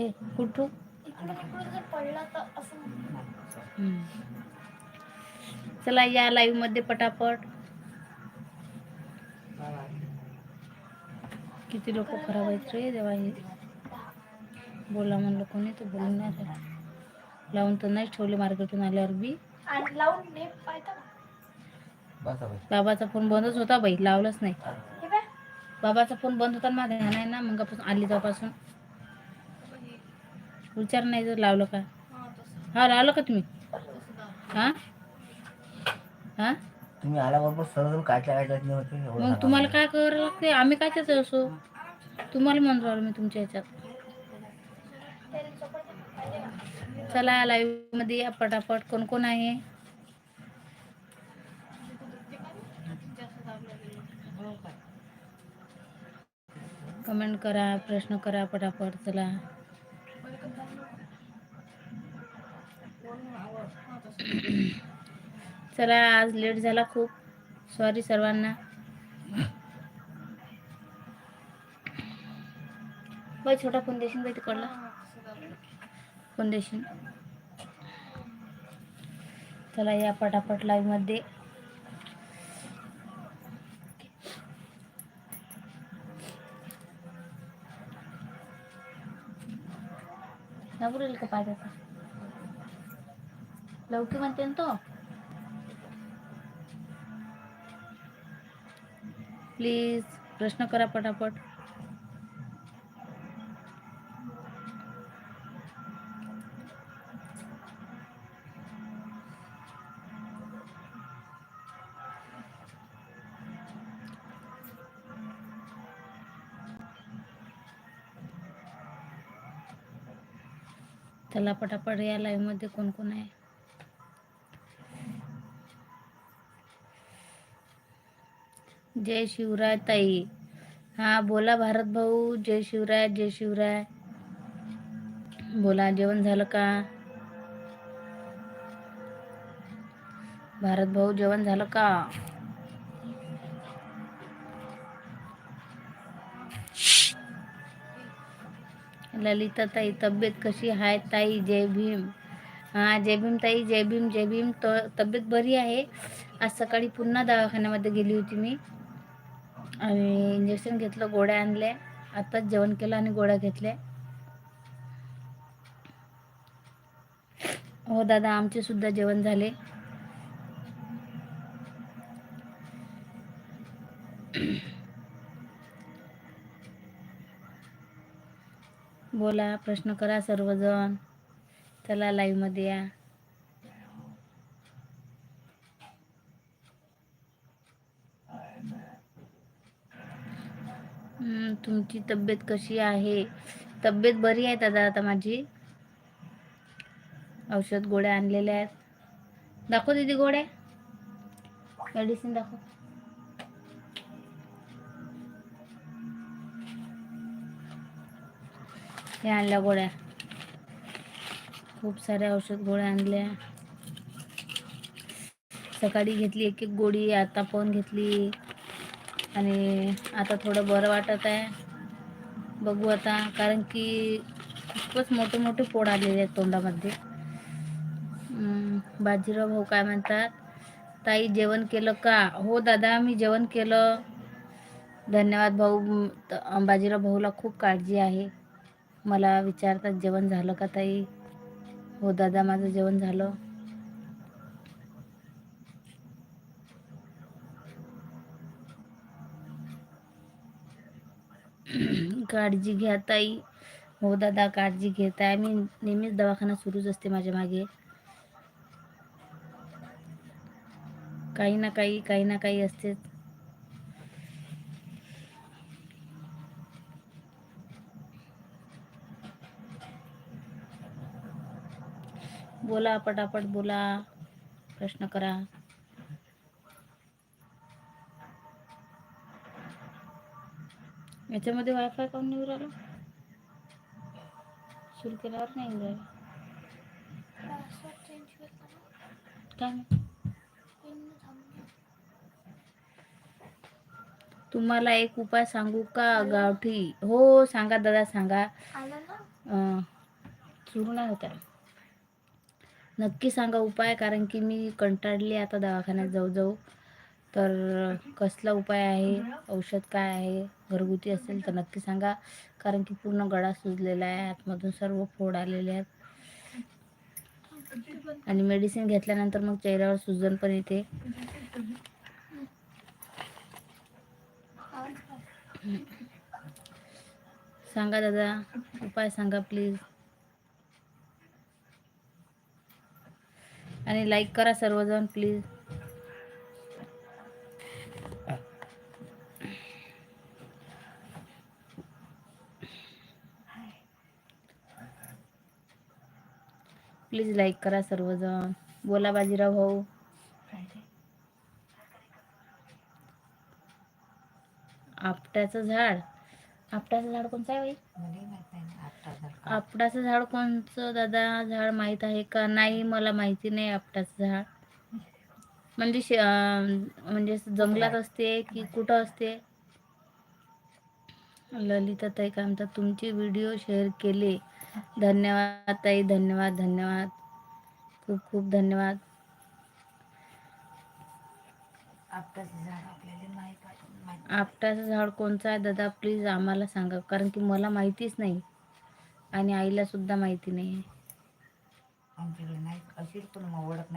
हे कुठू? इकडून इकडून जर पडला तर असं हम्म. चला या लाईव्हमध्ये पटापट. किती लोक खराब आहेत रे देवा हे. बोला म्हणलं कोणी तर बोलून नाही. लावून तर नाहीच ठेवले मार्केटून आल्यावर बी. आणि लावून ने पाहता का? बसा बाई बाबाचा फोन बंदच होता बाई लावलाच नाही. हे बाबाचा फोन बंद होता ना माझा ध्यान आहे ना मगापासून आली तेव्हापासून विचार नाही जर लावलं का? हा लावलं का तुम्ही? हा? हा? तुम्ही आल्याबरोबर सर्वजण नाही होते एवढं मग तुम्हाला. काय करावं लागते? आम्ही काय त्याच असो? तुम्हाला म्हणून राहिलो मी तुमच्या ह्याच्यात? चला लाईव्हमध्ये या पटापट. कोण कोण आहे? कमेंट करा प्रश्न करा पटापट. चला. चला आज लेट झाला खूप. सॉरी सर्वांना. बाई छोटा फोन देशील बाई तिकडला. फोन देशील चला या पटापट लाईव्हमध्ये. का पाहिजे लवकी म्हणते ना तो. प्लीज प्रश्न करा पटापट. चला पटापट या लाईव्हमध्ये कोण कोण आहे? जय शिवराय ताई. हा बोला भारत भाऊ. जय शिवराय जय शिवराय. बोला जेवण झालं का? भारत भाऊ जेवण झालं का? ललिता ताई तब्येत कशी आहे ताई? जय भीम. हा जय भीम ताई जय भीम जय भीम. त तब्येत बरी आहे? आज सकाळी पुन्हा दवाखान्यामध्ये गेली होती मी. आणि इंजेक्शन घेतलं गोळ्या आणल्या आताच जेवण केलं आणि गोळ्या घेतल्या. हो दादा आमचे सुद्धा जेवण झाले. बोला प्रश्न करा सर्वजण. चला लाईव्हमध्ये या हम्म, तुमची तब्येत कशी आहे? तब्येत बरी आहे दादा आता माझी? औषध गोळ्या आणलेल्या आहेत. दाखव दिदी गोळ्या. मेडिसिन दाखव. हे आणल्या गोळ्या. खूप साऱ्या औषध गोळ्या आणल्या. सकाळी घेतली एक एक गोळी आता पण घेतली. आणि आता थोडं बरं वाटत आहे. बघू आता कारण की खूपच मोठे मोठे फोड आलेले आहेत तोंडामध्ये. बाजीराव भाऊ काय म्हणतात ताई जेवण केलं का? हो दादा मी जेवण केलं. धन्यवाद भाऊ बाजीराव भाऊला खूप काळजी आहे. मला विचारतात जेवण झालं का ताई? हो दादा माझं जेवण झालं. काळजी घ्या ताई. हो दादा काळजी घेत आहे मी नेहमीच दवाखाना सुरूच असते माझ्या मागे. काही ना काही काही ना काही असते बोला पटापट बोला. प्रश्न करा. याच्यामध्ये वायफाय काऊन नाही राहिलं सुरू केल्यावर नाही राहिलं काय तुम्हाला एक उपाय सांगू का गावठी? हो सांगा दादा सांगा. अं, सुरू नाही होत्या नक्की सांगा उपाय कारण की मी कंटाळली आता दवाखान्यात जाऊ जाऊ. तर कसला उपाय आहे? औषध काय आहे? घरगुती असेल तर नक्की सांगा. कारण की पूर्ण गळा सुजलेला आहे. आतमधून सर्व फोड आलेले आहेत. आणि मेडिसिन घेतल्यानंतर मग चेहऱ्यावर सुजन पण येते. सांगा दादा. उपाय सांगा प्लीज आणि लाईक करा सर्वजण प्लीज प्लीज लाईक करा सर्वजण. बोला बाजीराव भाऊ. आपट्याचं झाड. आपट्याचं झाड कोणचं आहे आपटाचं झाड कोणचं दादा? झाड माहीत आहे का? नाही मला माहिती नाही आपटाचं झाड. म्हणजे शे- म्हणजे जंगलात असते की कुठं असते? ललिता ताई काय म्हणतात तुमचे व्हिडिओ शेअर केले. धन्यवाद ताई धन्यवाद धन्यवाद. खूप खूप धन्यवाद. आपटाचं झाड कोणचं आहे दादा? प्लीज आम्हाला सांगा कारण की मला माहितीच नाही आणि आईला सुद्धा माहिती नाही.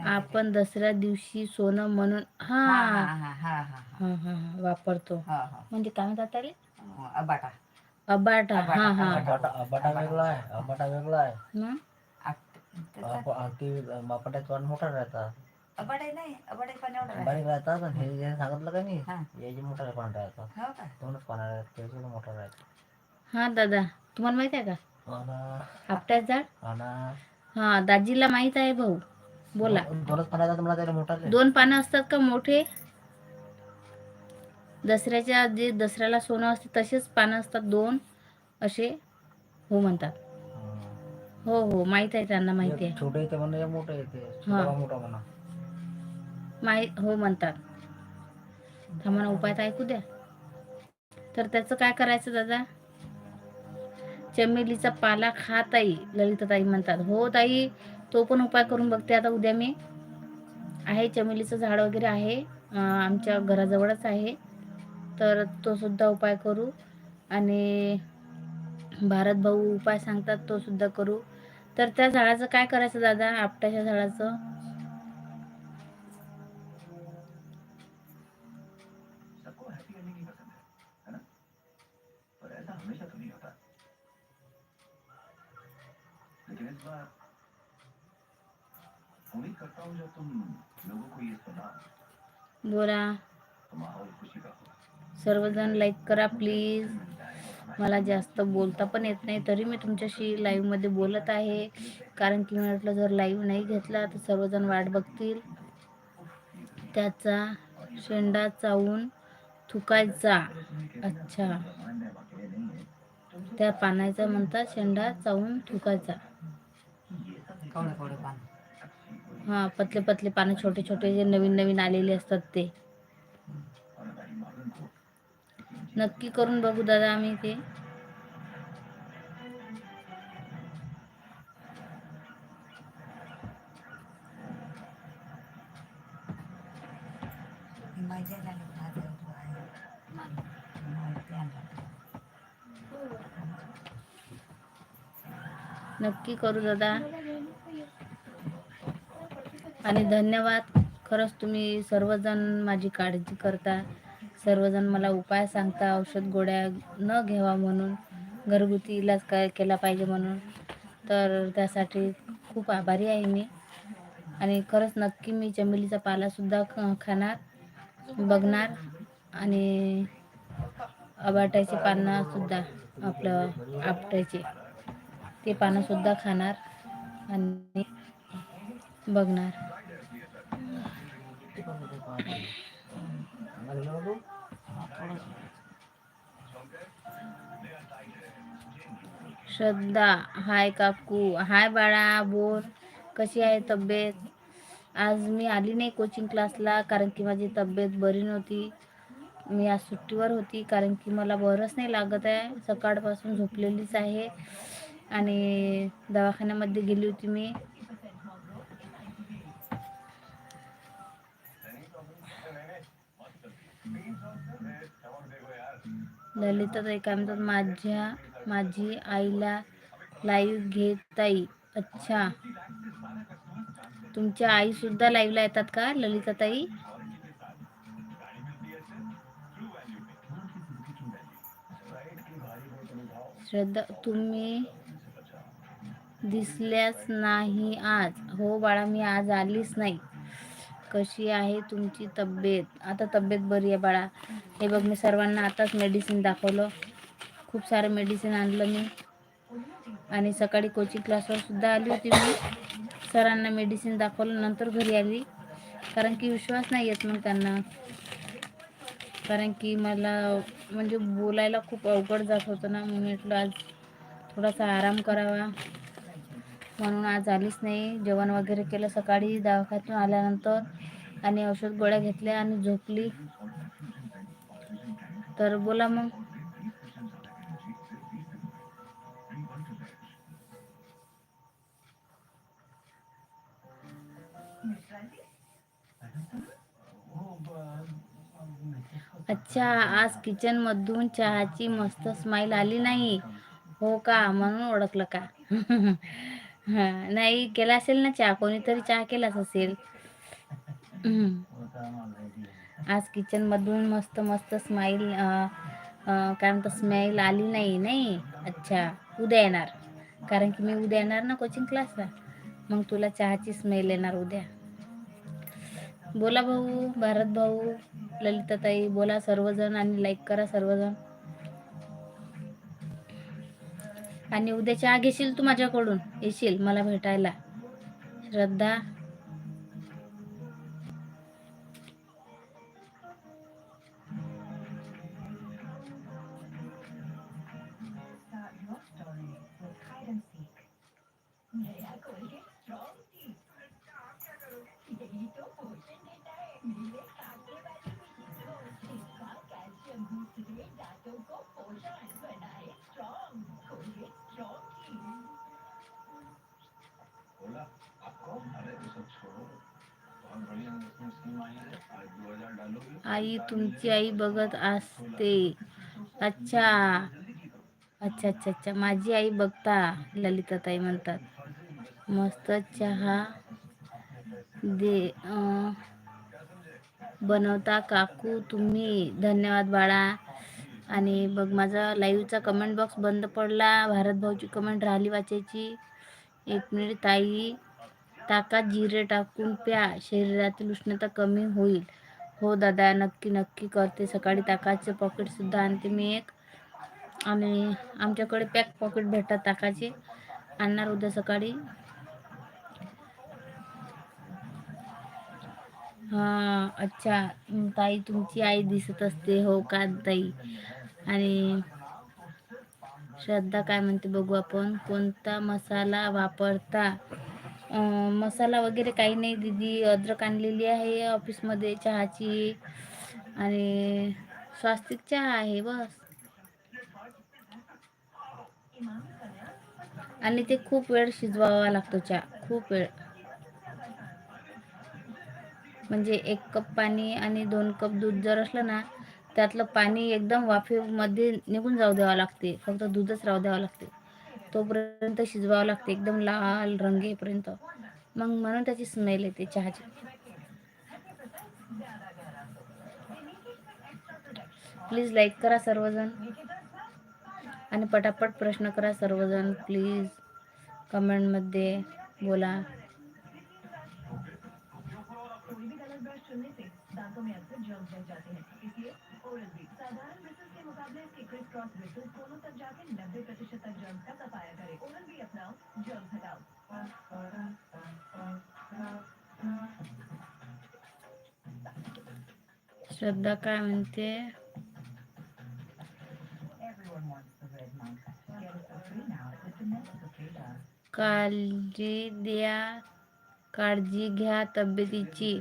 आपण दसऱ्या दिवशी सोनं म्हणून हा. हा हा वापरतो. म्हणजे काय म्हणतात अबाटा हा हा. अबाटा अबाटा वेगळा आहे अबाटा वेगळा आहे. ना आट- तसा- अप- अ- ते बापाट्यात पण मोठा राहतात. अबाडे नाही अबाडे पण एवढा आहे. बारीक राहतात पण हे जे सांगितलं का नाही हा. याचे मोठा पान राहतात. हो का? दोनच पानं राहतात त्याचे मोठा राहतात. हा दादा तुम्हाला माहीत आहे का? आणि झाड? आणि हा दाजीला माहीत आहे भाऊ. बोला. दोन- दोनच पानं राहतात मला त्याला मोठा दोन पानं असतात का मोठे? दसऱ्याच्या जे दसऱ्याला सोनं असते तसेच पानं असतात दोन असे हो म्हणतात. हो. हो माहीत आहे त्यांना माहिती आहे. छोटे येते म्हणा मोठं येते. हा. छोटा मोठा म्हणा. माही हो म्हणतात. थांबा उपाय तर ऐकू द्या. तर त्याचं काय करायचं दादा? चमेलीचा पाला खा ताई ललिता ताई म्हणतात. हो ताई तो पण उपाय करून बघते आता उद्या मी. आहे चमेलीचं झाड वगैरे आहे. अं, आमच्या घराजवळच आहे. तर तो सुद्धा उपाय करू. आणि भारत भाऊ उपाय सांगतात तो सुद्धा करू. तर त्या झाडाचं काय करायचं दादा? आपट्याच्या झाडाचं? बोला. सर्वजण लाईक करा प्लीज मला जास्त बोलता पण येत नाही तरी मी तुमच्याशी लाईव्हमध्ये बोलत आहे. कारण की मी म्हटलं जर लाईव्ह नाही घेतला तर सर्वजण वाट बघतील. त्याचा शेंडा चावून थुकायचा. अच्छा. त्या पानाचा म्हणतात शेंडा चावून थुकायचा. हां पतले पतले पानं छोटे छोटे जे नवीन नवीन आलेले असतात ते. नक्की करून बघू दादा आम्ही ते. नक्की करू दादा. आणि धन्यवाद. खरंच तुम्ही सर्वजण माझी काळजी करता. सर्वजण मला उपाय सांगता औषध गोळ्या न घ्यावा म्हणून घरगुती इलाज काय केला पाहिजे म्हणून. तर त्यासाठी खूप आभारी आहे मी. आणि खरंच नक्की मी चमेलीचा पालासुद्धा ख खाणार बघणार आणि अबाट्याचे पानंसुद्धा आपलं आपटायचे ते पानंसुद्धा खाणार आणि बघणार. श्रद्धा हाय काकू. हाय बाळा बोर कशी आहे तब्येत? आज मी आली नाही कोचिंग क्लासला कारण की माझी तब्येत बरी नव्हती. मी आज सुट्टीवर होती कारण की मला बरंच नाही लागत आहे. सकाळपासून झोपलेलीच आहे. आणि दवाखान्यामध्ये गेली होती मी. ललिताताई काय म्हणतात माझ्या माझी आईला लाईव्ह घेत ताई. अच्छा. तुमच्या आई सुद्धा लाईव्हला येतात का ललिताताई? श्रद्धा तुम्ही दिसल्याच नाही आज. हो बाळा मी आज आलीच नाही. कशी आहे तुमची तब्येत? आता तब्येत बरी आहे बाळा. हे बघ मी सर्वांना आताच मेडिसिन दाखवलं. खूप सारं मेडिसिन आणलं मी. आणि सकाळी कोचिंग क्लासवर सुद्धा आली होती मी. सरांना मेडिसिन दाखवलं नंतर घरी आली. कारण की विश्वास नाही येत मग त्यांना. कारण की मला म्हणजे बोलायला खूप अवघड जात होतं ना. मी म्हटलं आज थोडासा आराम करावा. म्हणून आज आलीच नाही. जेवण वगैरे केलं. सकाळी दवाखान्यातून आल्यानंतर आणि औषध गोळ्या घेतल्या आणि झोपली. तर बोला मग. अच्छा आज किचन मधून चहाची मस्त स्माईल आली नाही. हो का? म्हणून ओळखलं का? हा नाही केला असेल ना चहा? कोणीतरी चहा केलाच असेल? आज किचन मधून मस्त मस्त स्माईल काय म्हणतात स्माईल आली नाही नाही? अच्छा उद्या येणार. कारण की मी उद्या येणार ना कोचिंग क्लासला मग तुला चहाची स्मेल येणार उद्या. बोला भाऊ भारत भाऊ ललिताताई बोला सर्वजण आणि लाईक करा सर्वजण. आणि उद्या चहा घेशील तू माझ्याकडून? येशील मला भेटायला. श्रद्धा. आई तुमची आई बघत असते। अच्छा। अच्छा अच्छा अच्छा माझी आई बघता ललिताताई म्हणतात. मस्त चहा दे बनवता काकू तुम्ही. धन्यवाद बाळा. आणि बघ माझा लाईव्हचा कमेंट बॉक्स बंद पडला. भारत भाऊची कमेंट राहिली वाचायची. एक मिनिट ताई. ताकात जिरे टाकून प्या. शरीरातील उष्णता कमी होईल. हो दादा नक्की नक्की करते. सकाळी ताकाचे पॉकेटसुद्धा आणते मी एक. आणि आमच्याकडे पॅक पॉकेट भेटतात ताकाचे. आणणार उद्या सकाळी. हां अच्छा. ताई तुमची आई दिसत असते. हो का ताई? आणि श्रद्धा काय म्हणते बघू आपण. कोणता मसाला वापरता? मसाला वगैरे काही नाही दीदी. अद्रक आणलेली आहे ऑफिसमध्ये चहाची. आणि स्वास्तिक चहा आहे बस. आणि ते खूप वेळ शिजवावा लागतो चहा. खूप वेळ. म्हणजे एक कप पाणी आणि दोन कप दूध जर असलं ना त्यातलं पाणी एकदम वाफेमध्ये निघून जाऊ द्यावं लागते. फक्त दूधच राहू द्यावं लागते. तोपर्यंत शिजवावं लागते. एकदम लाल रंगेपर्यंत मग म्हणून त्याची स्मेल येते चहाची. प्लीज लाईक करा सर्वजण. आणि पटापट प्रश्न करा सर्वजण. प्लीज कमेंटमध्ये बोला. इलाकों में अक्सर जर्म जम जाते हैं। इसलिए ओरल भी साधारण ब्रिसल के मुकाबले इसके क्रिस क्रॉस ब्रिसल दोनों तक जाके नब्बे प्रतिशत तक जर्म का सफाया करे। ओरल भी अपनाओ जर्म हटाओ। श्रद्धा काय म्हणते काळजी द्या काळजी घ्या तब्येतीची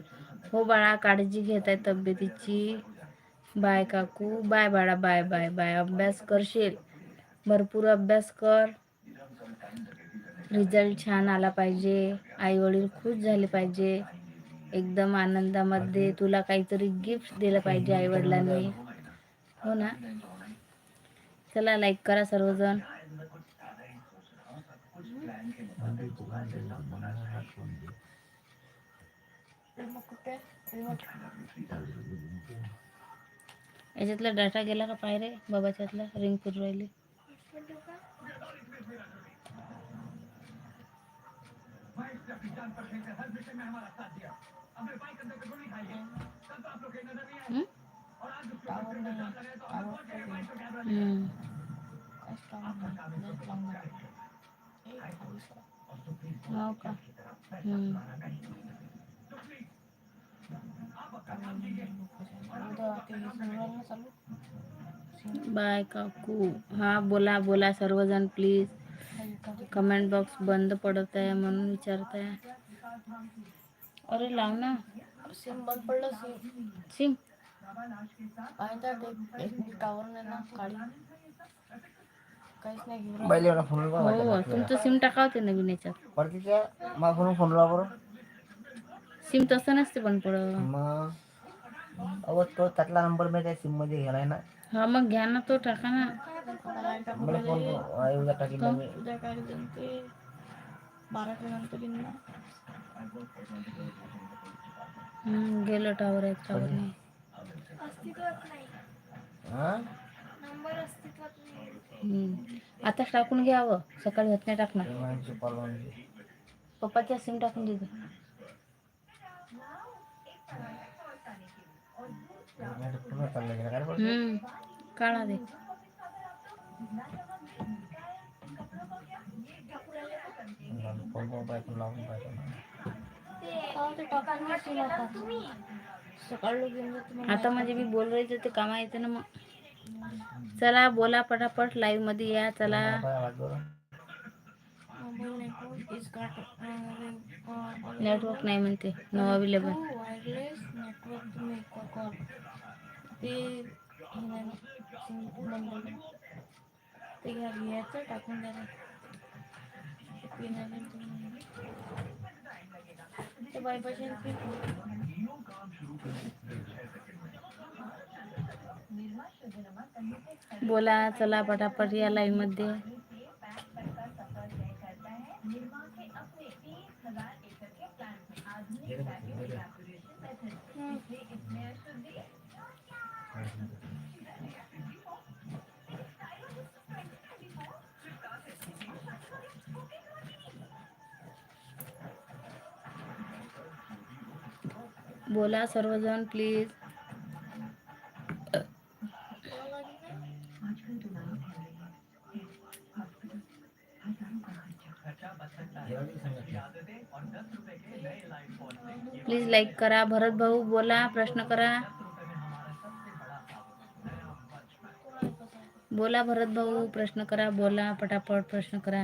हो बाळा काळजी घेत आहे तब्येतीची. बाय काकू. बाय बाळा बाय बाय बाय. अभ्यास करशील? भरपूर अभ्यास कर. रिझल्ट छान आला पाहिजे. आई वडील खुश झाले पाहिजे. एकदम आनंदामध्ये तुला काहीतरी गिफ्ट दिलं पाहिजे आई वडिलांनी हो ना? चला लाईक करा सर्वजण. मग कुठे याच्यातला डाटा गेला का पाय रे बाबाच्यातला रिंग फिरू राहिली. हो का बाय काकू. हा बोला बोला सर्वजण प्लीज़ कमेंट बॉक्स बंद पडत आहे म्हणून विचारत आहे अरे लाव ना. सिम बंद पडलं सिम सिम आहे तर एक टावर नाही ना काढी काहीच नाही घेऊन फ़ोन हो हो तुमचं सिम टाका नवीन याच्यात. परतीच्या माझ्या फ़ोन फ़ोन लावा बरं. सिम तसं नसते पण पडत मग अहो तो त्यातला नंबर मी त्या सिममध्ये गेलाय ना. हा मग घ्या ना तो टाका ना. आता लाईन टाकून मला फोन राहिले. उद्या टाकील ना मी उद्या काय देऊन ते? बाराच्या नंतर येईन ना. हं, गेलं टावर आहे टावर नाही अस्तित्वात नाही हा? नंबर अस्तित्वात नाही. हं. आता टाकून घ्यावं. सकाळी होत नाही टाकणार. म्हणजे पप्पाच्या सिम टाकून देते. पुन्हा दे. आता म्हणजे मी बोल रही ते कामा येते ना मग. चला बोला पटापट लाईव्हमध्ये या चला. नेटवर्क नेटवर्क नाही म्हणते नो अवेलेबल वायरलेस नेटवर्क तुम्ही कॉल ते हे नाही ना, सिम बंद झालं. ते घ्या घ्यायचं टाकून द्यायला ते पिन आहे ना तुम्ही. ते बाय पाहिजे बोला चला पटापट या लाईव्हमध्ये बोला सर्वजण प्लीज प्लीज लाईक करा भरत भाऊ बोला प्रश्न करा. बोला भरत भाऊ प्रश्न करा बोला पटापट प्रश्न करा.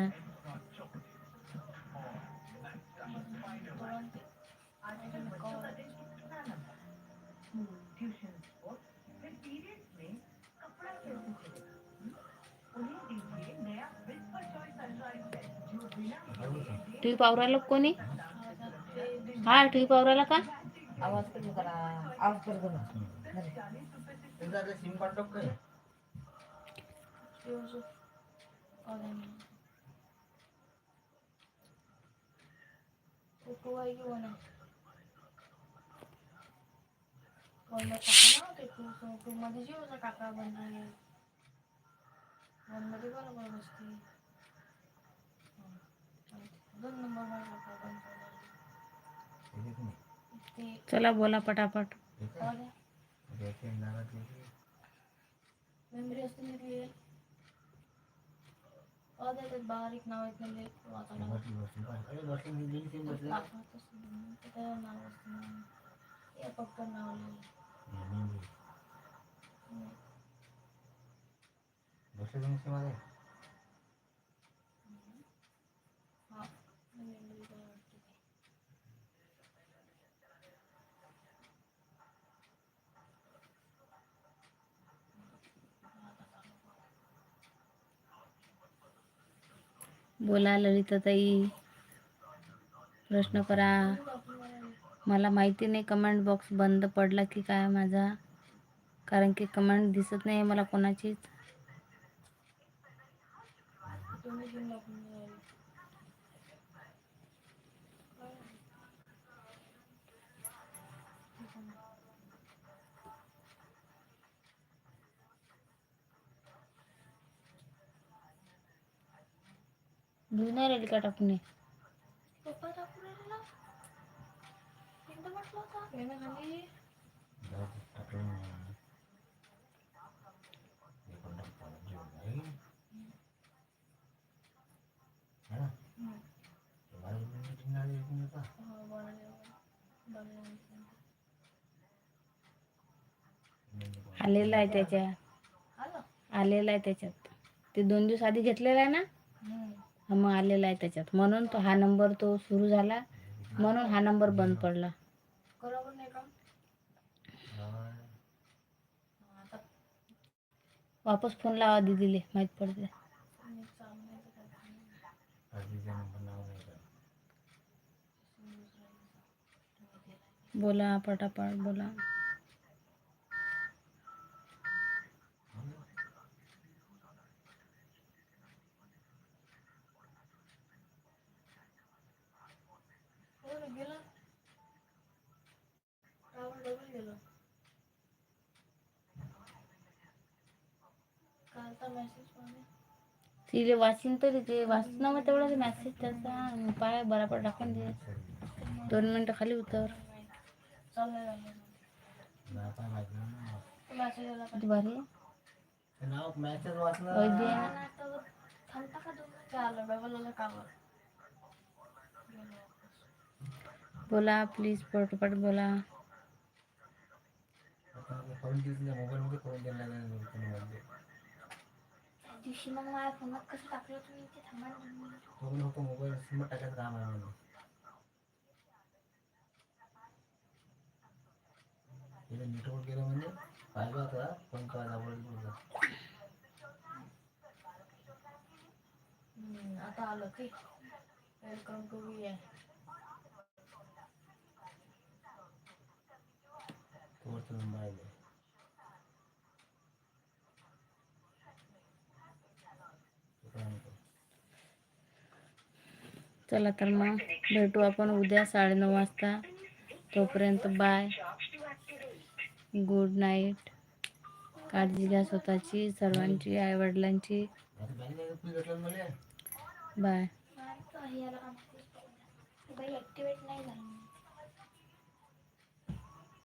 टीव्ही पावराला कोणी? हा टीव्ही पावराला का? आवाज करा. आवाज करतो ना तुमचं आता सिम काढतो काय फोटो आहे की वन आहे वनला टाका ना ते टू टू मध्ये जिओचा टाका बंद आहे वनमध्ये बरोबर बसते दोन नंबरमध्ये टाका बंद झालं. ते चला बोला पटापट मेमरी असते ना ती अ त्याच्यात बारीक नाव आहेत म्हणजे वाचायला दाखवतच नाही. ते त्याला नाव असतं ना. हे पटकन नाव लिहिलं बोला ललिताताई प्रश्न करा. मला माहिती नाही कमेंट बॉक्स बंद पडला की काय माझा? कारण की कमेंट दिसत नाही मला कोणाचीच. तुम्ही नाही राहिली का टाकून? पप्पा राहिला म्हटलं खाली आहे. आलेला आहे त्याच्या. आलेला आहे त्याच्यात. ते दोन दिवस आधी घेतलेला आहे ना? मग आलेला आहे त्याच्यात. म्हणून तो हा नंबर तो सुरू झाला. म्हणून हा नंबर बंद पडला. बरोबर नाही का. आता वापस फोन लावा दीदीले. माहीत पडते? बोला पटापट बोला. हो रे, गेलं राहुल डबल गेलं कालचा मेसेज पाहिजे तिले वाचीन तरी ते वाचणं मग तेवढाच मेसेज त्याचा पाय बराबर टाकून दे दोन मिनटं खाली उतर चाललंय झालं नाव काय माहिती नाही ना. मेसेज आला किती भारी आहे. ते नाव मॅचच वाचलं वैद्य थांबता का तुम्ही आलं डबल आलं कावर बोला प्लीज पटपट बोला. दिवशी मग माझ्या फोनात कसं टाकलं तुम्ही थांबा मोबाईल सिम तिथे नेटवर्क गेलं म्हणजे पाहिजे होता काय तुझं आता आलं ते वेलकम टू वी आहे चला तर मग भेटू आपण उद्या साडेनऊ वाजता. तोपर्यंत बाय गुड नाईट काळजी घ्या स्वतःची सर्वांची आईवडिलांची. बाय